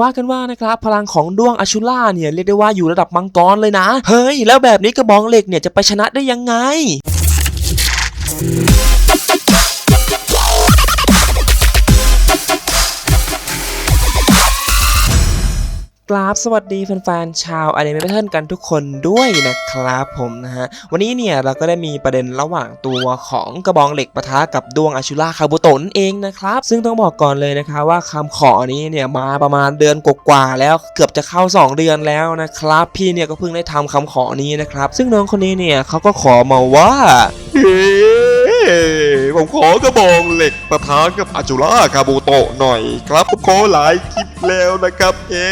ว่ากันว่านะครับพลังของด้วงอชุล่าเนี่ยเรียกได้ว่าอยู่ระดับมังกรเลยนะ เฮ้ย แล้วแบบนี้กระบองเหล็กเนี่ยจะไปชนะได้ยังไง กราบสวัสดีแฟนๆชาวอนิเมะเทิลกันทุกคนด้วยนะครับผมนะฮะ วันนี้เนี่ยเราก็ได้มีประเด็นระหว่างตัวของกระบองเหล็กปะทะกับดวงอาชูล่าคาบุโตนเองนะครับ ซึ่งต้องบอกก่อนเลยนะคะว่าคำขอนี้เนี่ยมาประมาณเดือนกว่าๆแล้วเกือบจะเข้า 2 เดือนแล้วนะครับ พี่เนี่ยก็เพิ่งได้ทำคำขอนี้นะครับ ซึ่งน้องคนนี้เนี่ยเขาก็ขอมาว่า ผมขอกระบองเหล็กประทะกับอาจูราคาบูโตะหน่อยครับผมขอหลายคลิปแล้วนะครับเอ๊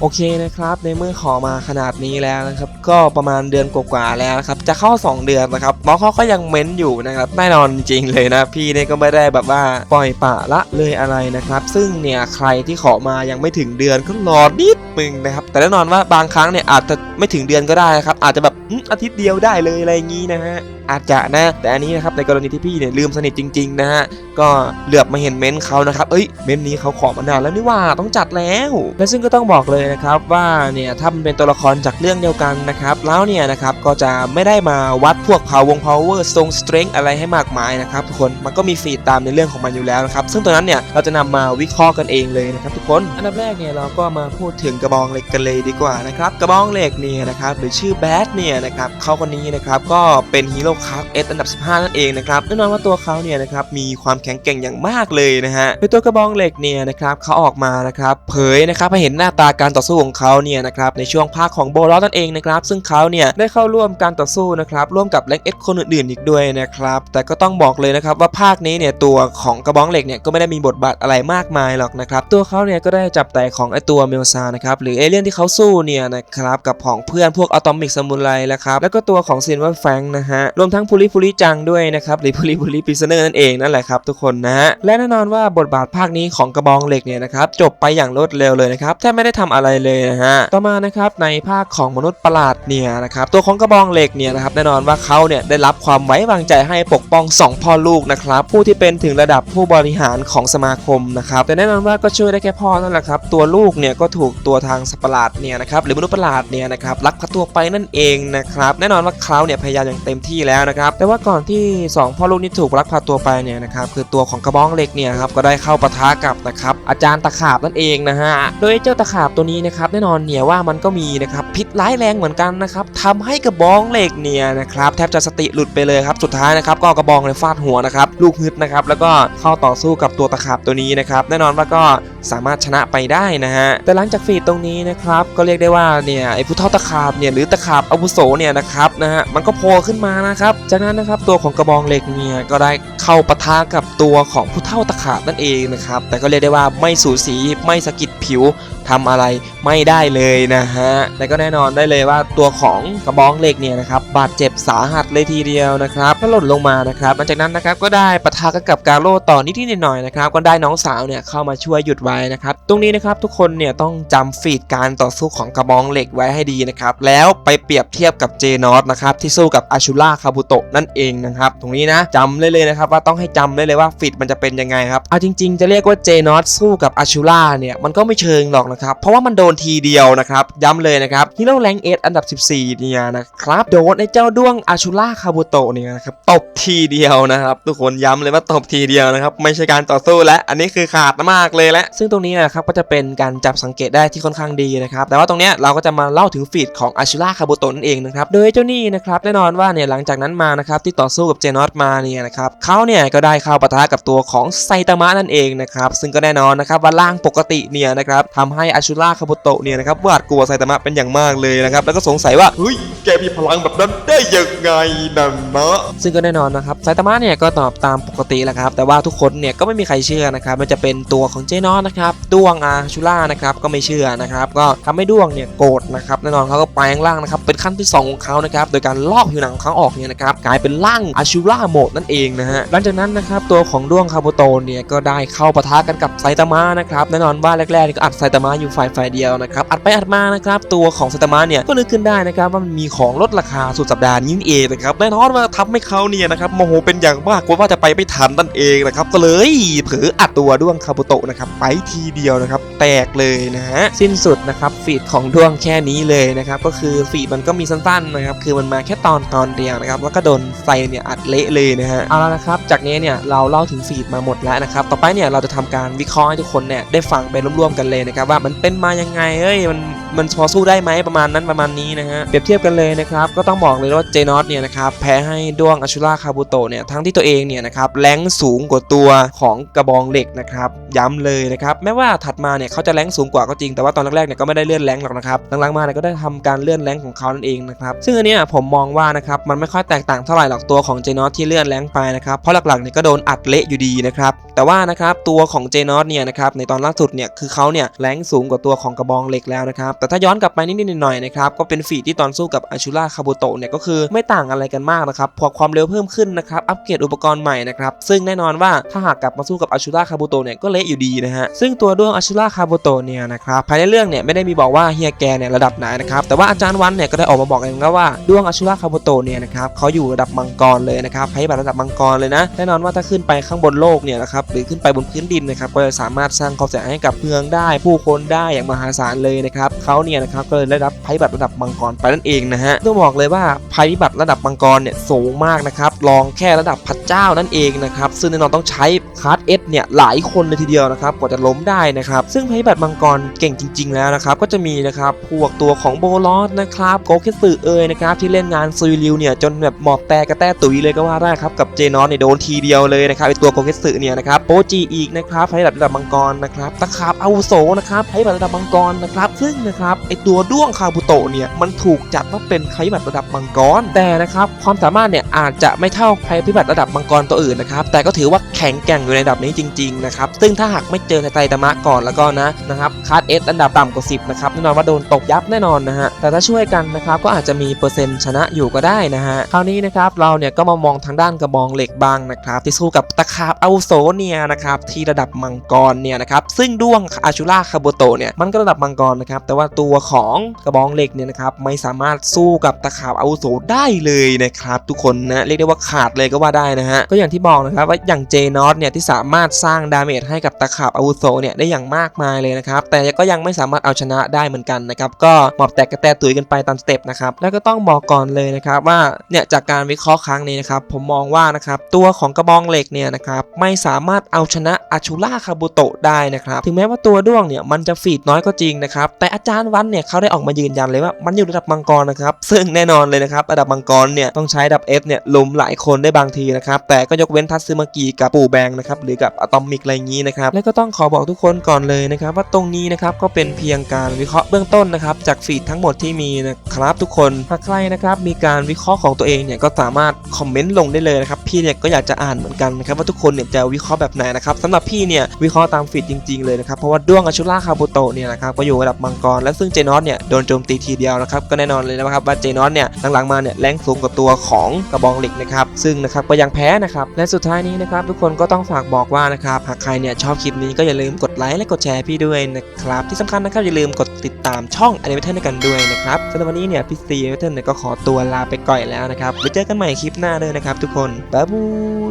โอเคนะครับในเมื่อขอมาขนาดนี้แล้วนะครับ ก็ประมาณเดือนกว่าๆแล้วนะครับจะเข้า 2 เดือนนะครับน้องเขาก็ยังเม้นอยู่นะครับแน่นอนจริงเลยนะ พี่เนี่ยก็ไม่ได้แบบว่าปล่อยปะละเลยอะไรนะครับ ซึ่งเนี่ยใครที่ขอมายังไม่ถึงเดือนก็รอนิดนึงนะครับ แต่แน่นอนว่าบางครั้งเนี่ยอาจจะไม่ถึงเดือนก็ได้ครับอาจจะแบบอืมอาทิตย์เดียวได้เลยอะไรอย่างนี้นะฮะอาจจะนะแต่อันนี้นะครับในกรณีที่พี่เนี่ยลืมสนิทจริงๆนะฮะก็เหลือบมาเห็นเม้นต์เขานะครับเอ้ยเม้นต์นี้เขาขอมานานแล้วนี่ว่าต้องจัดแล้วและซึ่งก็ต้องบอกเลยนะครับว่าเนี่ยถ้ามันเป็นตัวละครจากเรื่องเดียวกันนะครับแล้วเนี่ยนะครับก็จะไม่ได้มาวัดพวก power วง power strong strength อะไรให้มากมายนะครับทุกคนมันก็มีฟีดตามในเรื่องของมันอยู่แล้วนะครับซึ่งตัวนั้นเนี่ยเราจะนำมาวิเคราะห์กันเองเลยนะครับทุกคนอันดับแรกเนี่ยเราก็มาพูดถึงกระบองเหล็กกันเลยดีกว่านะครับกระบองเหล็กเนี่ยนะครับหรือชื่อแบทเนี่ยนะครับเขาคนนี้นะครับก็เป็นฮีโร่คลาสเอสอันดับ 15นั่นเองนะครับแน่นอนว่าตัวเขาเนี่ยนะครับมีความแข็งแกร่งอย่างมากเลยนะฮะโดยตัวกระบองเหล็กเนี่ยนะครับเขาออกมานะครับเผยนะครับให้เห็นหน้าตาการต่อสู้ของเขาเนี่ยนะครับในช่วงภาคของโบลอสนั่นเองนะครับซึ่งเขาเนี่ยได้เข้าร่วมการต่อสู้นะครับร่วมกับแรงเอสคนอื่นๆอีกด้วยนะครับแต่ก็ต้องบอกเลยนะครับว่าภาคนี้เนี่ยตัวของกระบองเหล็กเนี่ยก็ไม่ได้มีบทบาทอะไรมากมายหรอกนะครับตัวเขาเนี่ยก็ได้จับแต่ของไอตัวเมลซานะครับหรือเอเลี่ยนที่เขาสู้เนี่ยนะครับกับของเพื่อนพวกอะตอมิกซามูไรแล้วครับแล้วก็ตัวของซินว่าแฟงนะฮะรวมทั้งพูลิพูลิจังด้วยนะครับหรือพูลิพูลิปิซเนอร์นั่นเองนั่นแหละครับทุกคนนะฮะและแน่นอนว่าบทบาทภาคนี้ของกระบองเหล็กเนี่ยนะครับจบไปอย่างรวดเร็วเลยนะครับแทบไม่ได้ทำอะไรเลยนะฮะต่อมานะครับในภาคของมนุษย์ประหลาดเนี่ยนะครับตัวของกระบองเหล็กเนี่ยนะครับแน่นอนว่าเขาเนี่ยได้รับความไว้วางใจให้ปกป้องสองพ่อลูกนะครับผู้ที่เป็นถึงระดับผู้บริหารของสมาคมนะครับแต่แน่นอนว่าก็ช่วยได้แค่พ่อนั่นแหละครับตัวลูกเนี่ยก็ถูกตัวทางสัตว์ปหลาดเนี่ยนะครับหรือมนุษย์ประหลาดเนี่ยนะครับลักพาตัวไปนั่นเองนะครับแน่นอนว่าเขาเนี่ยพยายามอย่างเต็มที่แล้วนะครับแต่ว่าก่อนที่สองพ่อลูกนี้ถูกลักพาตัวไปเนี่ยนะครับคือตัวของกระบองเหล็กเนี่ยครับก็ได้เข้าปะทะกับนะครับอาจารย์ตะขาบนั่นเองนะฮะโดยเจ้าตะขาบตัวนี้นะครับแน่นอนเนี่ยว่ามันก็มีนะครับพิษร้ายแรงเหมือนกันนะครับทำให้กระบองเหล็กเนี่ยนะครับแทบจะสติหลุดไปเลยครับสุดท้ายนะครับก็กระบองเลยฟาดหัวนะครับลูกฮึดนะครับแล้วก็เข้าต่อสู้กับตัวตะขาบตัวนี้นะครับแน่นอนว่าก็สามารถชนะไปได้นะฮะแต่หลังจากฟีดตรงนี้นะครับก็เรียกได้ว่าเนี่ยไอ้ผู้เท่าตะขาบเนี่ยหรือตะขาบอาวุโสเนี่ยนะครับนะฮะมันก็โผล่ขึ้นมานะครับจากนั้นนะครับตัวของกระบองเหล็กเนี่ยก็ได้เข้าปะทะกับตัวของผู้เท่าตะขาบนั่นเองนะครับแต่ก็เรียกได้ว่าไม่สูสีไม่สะกิดผิว ทำอะไรไม่ได้เลยนะฮะแต่ก็แน่นอนได้เลยว่าตัวของกระบองเหล็กเนี่ยนะครับบาดเจ็บสาหัสเลยทีเดียวนะครับก็หล่นลงมานะครับหลังจากนั้นนะครับก็ได้ปะทะกันกับกาโร่ต่อนิดๆหน่อยๆนะครับก็ได้น้องสาวเนี่ยเข้ามาช่วยหยุดไว้นะครับตรงนี้นะครับทุกคนเนี่ยต้องจำฟีดการต่อสู้ของกระบองเหล็กไว้ให้ดีนะครับแล้วไปเปรียบเทียบกับเจนอสนะครับที่สู้กับอาชูล่าคาบุโตะนั่นเองนะครับตรงนี้นะจำเลยเลยนะครับว่าต้องให้จำได้เลยว่าฟีดมันจะเป็นยังไงครับเอาจริง ๆ จะเรียกว่าเจนอสสู้กับอาชูล่าเนี่ยมันก็ไม่เชิงหรอกนะครับ เพราะว่ามันโดนทีเดียวนะครับ ย้ำเลยนะครับฮีโร่แรงเออันดับ 14 เนี่ยนะครับ โดนไอ้เจ้าด้วงอาชูล่าคาบุโตะเนี่ยนะครับ ตบทีเดียวนะครับ ทุกคนย้ำเลยว่าตบทีเดียวนะครับ ไม่ใช่การต่อสู้และ อันนี้คือขาดมากเลยและ ซึ่งตรงนี้นะครับก็จะเป็นการจับสังเกตได้ที่ค่อนข้างดีนะครับ แต่ว่าตรงเนี้ยเราก็จะมาเล่าถึงฟีดของอาชูล่าคาบุโตะนั่นเองนะครับ โดยเจ้านี่นะครับแน่นอนว่าเนี่ยหลังจากนั้นมานะครับที่ต่อสู้กับเจนอสมาเนี่ยนะครับเขาเนี่ยก็ได้เข้าปะทะกับตัวของไซตามะนั่นเองนะครับซึ่งก็แน่นอนนะครับว่าร่างปกติเนี่ยนะครับทำให้อาชูล่าคาโบโตะเนี่ยนะครับหวาดกลัวไซตามะเป็นอย่างมากเลยนะครับแล้วก็สงสัยว่าเฮ้ยแกมีพลังแบบนั้นได้ยังไงนั่นนะซึ่งก็แน่นอนนะครับไซตามะเนี่ยก็ตอบตามปกติแหละครับแต่ว่าทุกคนเนี่ยก็ไม่มีใครเชื่อนะครับมันจะเป็นตัวของเจนอนนะครับด้วงอาชูล่านะครับก็ไม่เชื่อนะครับก็ทำให้ด้วงเนี่ยโกรธนะครับแน่นอนเขาก็แปลงร่างนะครับเป็นขั้นที่สองของเขานะครับโดยการลอกผิวหนังของเขาออกเนี่ยนะครับกลายเป็นร่างอาชูล่าโหมดนั่นเองนะฮะหลังจากนั้นนะครับตัวของด้วงคาโบโตเนี่ยก็ได้เข้าปะทะกันกับไซตามะนะครับแน่นอนว่าแรกๆก็อัดไซตามะอยู่ฝ่ายฝ่ายเดียวนะครับอัดไปอัดมานะครับตัวของไซตามะเนี่ยก็นึกขึ้นได้นะครับว่ามันมีของลดราคาสุดสัปดาห์นี้นเองนะครับแน่นอนว่าทำให้เขาเนี่ยนะครับโมโหเป็นอย่างมากกลัวว่าจะไปไม่ทันนั่นเองนะครับก็เลยเผลออัดตัวด้วงคาบุโตะนะครับไปทีเดียวนะครับแตกเลยนะฮะสิ้นสุดนะครับฟีดของด้วงแค่นี้เลยนะครับก็คือฟีดมันก็มีสั้นๆนะครับคือมันมาแค่ตอนตอนเดียวนะครับแล้วก็โดนไซเนี่ยอัดเละเลยนะฮะเอาละนะครับจากนี้เนี่ยเราเล่าถึงฟีดมาหมดแล้วนะครับต่อไปเนี่ยเราจะทำการวิเคราะห์ให้ทุกคนเนี่ยได้ฟังไปร่วมๆกันเลยนะครับว่ามันเป็นมายังไงเอ้ยมันมันพอสู้ได้ไหมประมาณนั้นประมาณนี้นะฮะเปรียบเทียบกันเลยนะครับก็ต้องบอกเลยว่าเจนอสเนี่ยนะครับแพ้ให้ด้วงอชูราคาบุโตะเนี่ยทั้งที่ตัวเองเนี่ยนะครับแรงสูงกว่าตัวของกระบองเหล็กนะครับย้ำเลยนะครับแม้ว่าถัดมาเนี่ยเขาจะแรงสูงกว่าก็จริงแต่ว่าตอนแรกๆเนี่ยก็ไม่ได้เลื่อนแรงหรอกนะครับหลังๆมาเนี่ยก็ได้ทำการเลื่อนแรงของเขานั่นเองนะครับซึ่งอันเนี้ยผมมองว่านะครับมันไม่ค่อยแตกต่างเท่าไหร่หรอกตัวของเจนอสที่เลื่อนแรงไปนะครับเพราะหลักๆเนี่ยก็โดนอัดเละอยู่ดีนะครับแต่ว่านะครับตัวของเจนอสเนี่ยนะครับในตอนล่าสุดเนี่ยคือเขาเนี่ยแรงสูงกว่าตัวของกระบองเหล็กแล้วนะครับ แต่ถ้าย้อนกลับไปนิดๆหน่อยๆนะครับ ก็เป็นฟีที่ตอนสู้กับอาชูราคาบุโตะเนี่ยก็คือไม่ต่างอะไรกันมากนะครับ พอความเร็วเพิ่มขึ้นนะครับ อัปเกรดอุปกรณ์ใหม่นะครับ ซึ่งแน่นอนว่าถ้าหากกลับมาสู้กับอาชูราคาบุโตะเนี่ยก็เละอยู่ดีนะฮะ ซึ่งตัวด้วงอาชูราคาบุโตะเนี่ยนะครับ ภายในเรื่องเนี่ยไม่ได้มีบอกว่าเฮียแกเนี่ยระดับไหนนะครับ แต่ว่าอาจารย์วันเนี่ยก็ได้ออกมาบอกเองนะว่าด้วงอาชูราคาบุโตะเนี่ยนะครับเขาอยู่ระดับมังกรเลยนะครับภัยพิบัติระดับมังกรเลยนะ แน่นอนว่าถ้าขึ้นไปข้างบนโลกเนี่ยนะครับหรือขึ้นไปบนพื้นดินนะครับก็จะสามารถสร้างความเสียหายให้กับเมืองได้ผู้คนได้อย่างมหาศาลเลยนะครับเขาเนี่ยนะครับก็เลยได้รับภัยพิบัติระดับมังกรไปนั่นเองนะฮะต้องบอกเลยว่าภัยพิบัติระดับมังกรเนี่ยสูงมากนะครับรองแค่ระดับพระเจ้านั่นเองนะครับซึ่งแน่นอนต้องใช้คาร์ดเอสเนี่ยหลายคนเลยทีเดียวนะครับกว่าจะล้มได้นะครับซึ่งภัยพิบัติมังกรเก่งจริง ๆ แล้วนะครับก็จะมีนะครับพวกตัวของโบลอสนะครับโกเคสึเอยนะครับที่เล่นงานซุยริวเนี่ยจนแบบหมอบแตกกระแตตุ๋ยเลยก็ว่าได้ครับกับเจนอนเนี่ยโดนทีเดียวเลยนะครับไอตัวโกเคสึเนี่ยนะครับโปจีอีกนะครับภัยพิบัติระดับมังกรนะครับตะขาบอาวุโสนะครับภัยพิบัติระดับมังกรนะครับ ซึ่งนะครับไอตัวด้วงคาบุโตะเนี่ยมันถูกจัดว่าเป็นภัยพิบัติระดับมังกร แต่นะครับความสามารถเนี่ยอาจจะไม่เท่าภัยพิบัติระดับมังกรตัวอื่นนะครับ แต่ก็ถือว่าแข็งแกร่งอยู่ในระดับนี้จริงๆนะครับ ซึ่งถ้าหากไม่เจอไทไตตามะก่อนแล้วก็นะนะครับคาร์ดเอสอันดับต่ำกว่า 10นะครับแน่นอนว่าโดนตกยับแน่นอนนะฮะ แต่ถ้าช่วยกันนะครับก็อาจจะมีเปอร์เซ็นต์ชนะอยู่ก็ได้นะฮะ คราวนี้นะครับเราเนี่ยก็มามองทางด้านกระบองเหล็กบางนะครับที่สู้กับตะขาบอาวุโสเนี่ยนะครับที่ระดับมังกรเนี่ยนะครับซึ่งด้วงอาชูราคาโบโตเนี่ยมันก็ระดับมังกรนะครับแต่ว่าตัวของกระบองเหล็กเนี่ยนะครับไม่สามารถสู้กับตะขาบอาวุโสได้เลยนะครับทุกคนนะเรียกได้ว่าขาดเลยก็ว่าได้นะฮะก็อย่างที่บอกนะครับว่าอย่างเจนอสเนี่ยที่สามารถสร้างดาเมจให้กับตะขาบอาวุโสเนี่ยได้อย่างมากมายเลยนะครับแต่ก็ยังไม่สามารถเอาชนะได้เหมือนกันนะครับก็หมอบแตกกระแตตุยกันไปตามสเต็ปนะครับแล้วก็ต้องบอกก่อนเลยนะครับว่าเนี่ยจากการวิเคราะห์ครั้งนี้นะครับผมมองว่านะครับตัวของกระบองเหล็กเนี่ยนะครับไม่สามารถเอาชนะอาชูราคาบุโตะได้นะครับถึงแม้ว่าตัวด้วงเนี่ยมันจะฟีดน้อยก็จริงนะครับแต่อาจารย์วันเนี่ยเขาได้ออกมายืนยันเลยว่ามันอยู่ระดับมังกรนะครับซึ่งแน่นอนเลยนะครับระดับมังกรเนี่ยต้องใช้ระดับ F เนี่ยลุมหลายคนได้บางทีนะครับแต่ก็ยกเว้นทัตซึมากิกับปู่แบงนะครับหรือกับอะตอมิกอะไรอย่างนี้นะครับแล้วก็ต้องขอบอกทุกคนก่อนเลยนะครับว่าตรงนี้นะครับก็เป็นเพียงการวิเคราะห์เบื้องต้นนะครับจากฟีดทั้งหมดที่มีนะครับทุกคนหากใครนะครับมีการวิเคราะห์ของตัวเองเนี่ยก็สามารถคอมเมนต์ลงได้เลยนะครับพี่เนี่ยก็อยากจะอ่านเหมือนกันนะครับว่าทุกคนเนี่ยจะวิเคราะห์แบบไหนนะครับสำหรับพี่เนี่ยวิเคราะห์ตามฟีดจริง ๆเลยนะครับเพราะว่าด้วงอาชูราคาบุโตะเนี่ยนะครับก็อยู่ระดับมังกร และซึ่งเจนอสเนี่ยโดนโจมตีทีเดียวนะครับก็แน่นอนเลยนะครับว่าเจนอสเนี่ยหลังๆมาเนี่ยแรงสูงกว่าตัวของกระบองเหล็กนะครับซึ่งนะครับก็ยังแพ้นะครับและสุดท้ายนี้นะครับทุกคนก็ต้องฝากบอกว่านะครับหากใครเนี่ยชอบคลิปนี้ก็อย่าลืมกดไลค์และกดแชร์พี่ด้วยนะครับที่สำคัญนะครับอย่าลืมกดติดตามช่อง a n i m a t o r ด้วยกันด้วยนะครับสำหรับวันนี้เนี่ยพี่ซี a n i m a t o r เนี่ยก็ขอตัวลาไปก่อนแล้วนะครับไว้เจอกันใหม่คลิปหน้าเลยนะครับทุกคนบ๊ายบา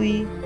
ย